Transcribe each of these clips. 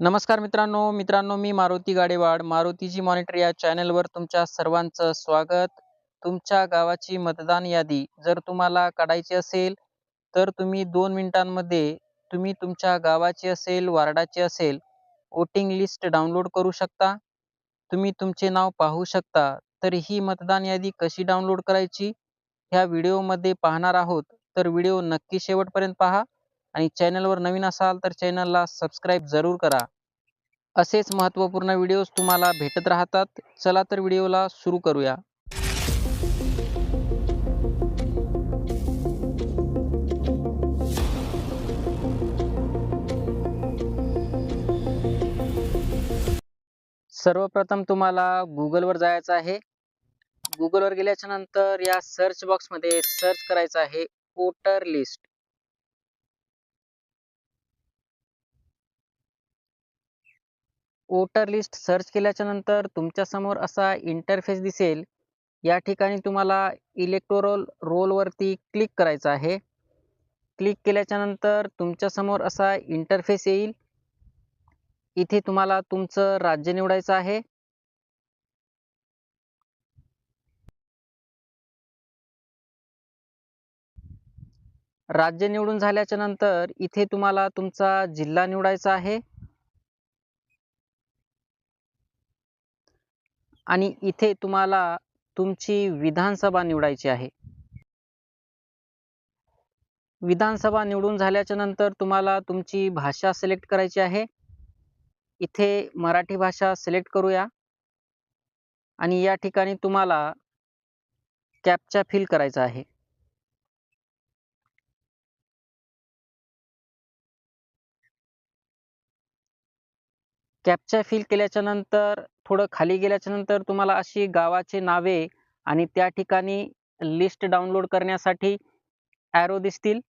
नमस्कार मित्रांनो मित्रांनो मी मारुती गाडेवाड. मारुतीची मॉनिटर या चॅनलवर तुमच्या सर्वांचं स्वागत. तुमच्या गावाची मतदान यादी जर तुम्हाला काढायची असेल तर तुम्ही दोन मिनिटांमध्ये तुम्ही तुमच्या गावाची असेल वार्डाची असेल वोटिंग लिस्ट डाउनलोड करू शकता. तुम्ही तुमचे नाव पाहू शकता. तर ही मतदान यादी कशी डाउनलोड करायची ह्या व्हिडिओमध्ये पाहणार आहोत. तर व्हिडिओ नक्की शेवटपर्यंत पहा. आणि चॅनलवर नवीन असाल तर चॅनलला सबस्क्राईब जरूर करा. असेच महत्त्वपूर्ण व्हिडिओज तुम्हाला भेटत राहतात. चला तर व्हिडिओला सुरू करूया. सर्वप्रथम तुम्हाला गुगलवर जायचं आहे. गुगलवर गेल्याच्यानंतर या सर्च बॉक्समध्ये सर्च करायचं आहे voter list voter list search केल्याच्यानंतर तुमच्यासमोर असा इंटरफेस दिसेल. या ठिकाणी तुम्हाला इलेक्टोरल रोलवरती क्लिक करायचं आहे. क्लिक केल्याच्यानंतर तुमच्यासमोर असा इंटरफेस येईल. इथे तुम्हाला तुमचं राज्य निवडायचं आहे. राज्य निवडून झाल्याच्यानंतर इथे तुम्हाला तुमचा जिल्हा निवडायचा आहे. आणि इथे तुम्हाला तुमची विधानसभा निवडायची आहे. विधानसभा निवडून झाल्याच्यानंतर तुम्हाला तुमची भाषा सिलेक्ट करायची आहे. इथे मराठी भाषा सिलेक्ट करूया. आणि या ठिकाणी तुम्हाला कॅपचा फिल करायचा आहे. कॅपचा फिल केल्याच्यानंतर थोडं खाली गेल्याच्यानंतर तुम्हाला अशी गावाची नावे आणि त्या ठिकाणी लिस्ट डाउनलोड करण्यासाठी ॲरो दिसतील.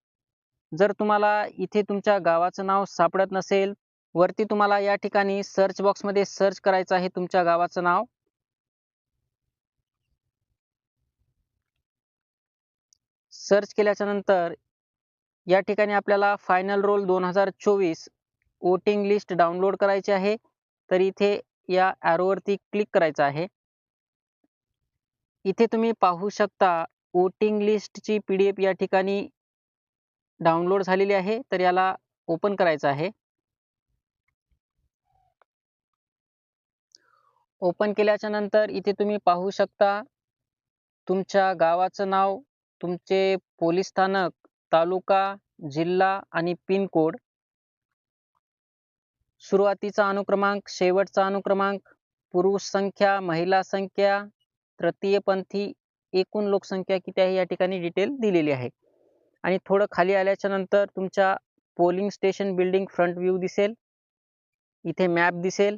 जर तुम्हाला इथे तुमच्या गावाचं नाव सापडत नसेल वरती तुम्हाला या ठिकाणी सर्च बॉक्समध्ये सर्च करायचं आहे तुमच्या गावाचं नाव. सर्च केल्याच्यानंतर या ठिकाणी आपल्याला फायनल रोल दोन हजार चोवीस वोटिंग लिस्ट डाउनलोड करायची आहे. तर इथे या ॲरोवरती क्लिक करायचं आहे. इथे तुम्ही पाहू शकता वोटिंग लिस्टची पी डी एफ या ठिकाणी डाउनलोड झालेली आहे तर याला ओपन करायचं आहे. ओपन केल्याच्यानंतर इथे तुम्ही पाहू शकता तुमच्या गावाचं नाव तुमचे पोलीस स्थानक तालुका जिल्हा आणि पिनकोड सुरुवातीचा अनुक्रमांक शेवटचा अनुक्रमांक पुरुष संख्या महिला संख्या तृतीयपंथी एकूण लोकसंख्या किती आहे? या ठिकाणी डिटेल दिलेली आहे. आणि थोडं खाली आल्याच्यानंतर तुमच्या polling station building front view दिसेल. इथे मॅप दिसेल.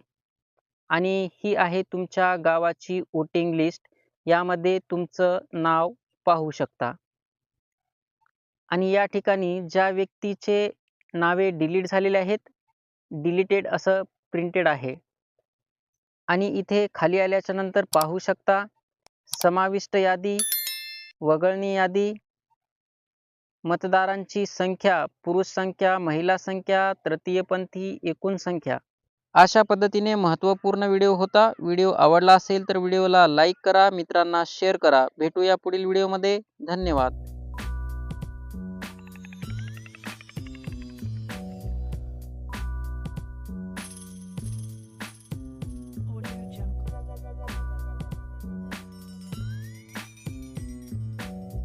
आणि ही आहे तुमच्या गावाची वोटिंग लिस्ट यामध्ये तुमचं नाव पाहू शकता. आणि या ठिकाणी ज्या व्यक्तीचे नावे डिलीट झालेले आहेत डिलीटेड असं प्रिंटेड आहे. आणि इथे खाली आल्याच्यानंतर पाहू शकता समाविष्ट यादी वगळणी यादी मतदारांची संख्या पुरुष संख्या महिला संख्या तृतीयपंथी एकूण संख्या. अशा पद्धतीने महत्त्वपूर्ण व्हिडिओ होता. व्हिडिओ आवडला असेल तर व्हिडिओला लाईक करा मित्रांना शेअर करा. भेटूया पुढील व्हिडिओमध्ये. धन्यवाद.